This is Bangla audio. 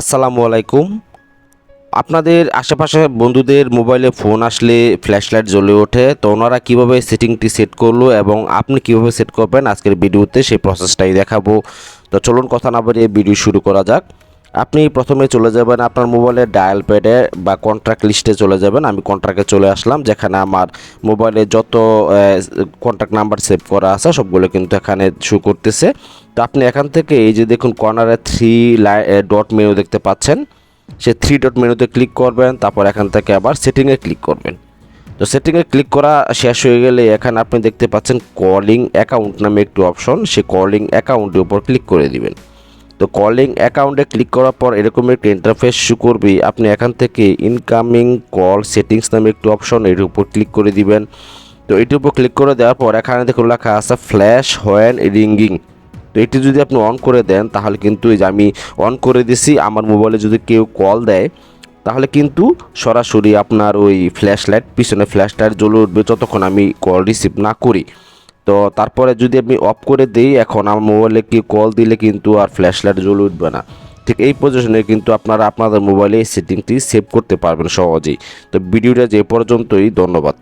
আসসালামু আলাইকুম। আপনাদের আশেপাশে বন্ধুদের মোবাইলে ফোন আসলে ফ্ল্যাশ লাইট জ্বলে ওঠে, তো ওনারা কীভাবে সেটিংটি সেট করল এবং আপনি কীভাবে সেট করবেন? আজকের ভিডিওতে সেই প্রসেসটাই দেখাবো। তো চলুন কথা না বাড়িয়ে ভিডিও শুরু করা যাক। আপনি প্রথমে চলে যাবেন আপনার মোবাইলের ডায়াল প্যাডে বা কন্ট্রাক্ট লিস্টে চলে যাবেন। আমি কন্ট্রাক্টে চলে আসলাম, যেখানে আমার মোবাইলে যত কন্ট্রাক্ট নাম্বার সেভ করা আছে, সবগুলো কিন্তু এখানে শো করতেছে। তো আপনি এখান থেকে এই যে দেখুন কর্নারে থ্রি ডট মেনু দেখতে পাচ্ছেন। সে থ্রি ডট মেনুতে ক্লিক করবেন, তারপর এখান থেকে আবার সেটিংয়ে ক্লিক করবেন। তো সেটিংয়ে ক্লিক করা শেষ হয়ে গেলে এখানে আপনি দেখতে পাচ্ছেন কলিং অ্যাকাউন্ট নামে একটি অপশন সে কলিং অ্যাকাউন্টের উপর ক্লিক করে দিবেন। তো কলিং অ্যাকাউন্টে ক্লিক করার পর এরকম একটি ইন্টারফেস শু করবে। আপনি এখান থেকে ইনকামিং কল সেটিংস নামে একটি অপশন এর উপর ক্লিক করে দিবেন। তো এটির উপর ক্লিক করে দেওয়ার পর এখানে দেখুন লেখা আছে ফ্ল্যাশ হোয়েন রিঙ্গিং তো এটি যদি আপনি অন করে দেন, তাহলে কিন্তু এই যে আমি অন করে দিছি, আমার মোবাইলে যদি কেউ কল দেয়, তাহলে কিন্তু সরাসরি আপনার ওই ফ্ল্যাশ লাইট পিছনে ফ্ল্যাশ লাইট জ্বলে উঠবে যতক্ষণ আমি কল রিসিভ না করি। তো তারপরে যদি আমি অফ করে দিই এখন আমার মোবাইলে কি কল দিলে কিন্তু আর ফ্ল্যাশ লাইট জ্বলে উঠবে না। ঠিক এই পজিশনে কিন্তু আপনারা আপনাদের মোবাইলে এই সেটিংটি সেভ করতে পারবেন সহজেই। তো ভিডিওটা যে পর্যন্তই, ধন্যবাদ।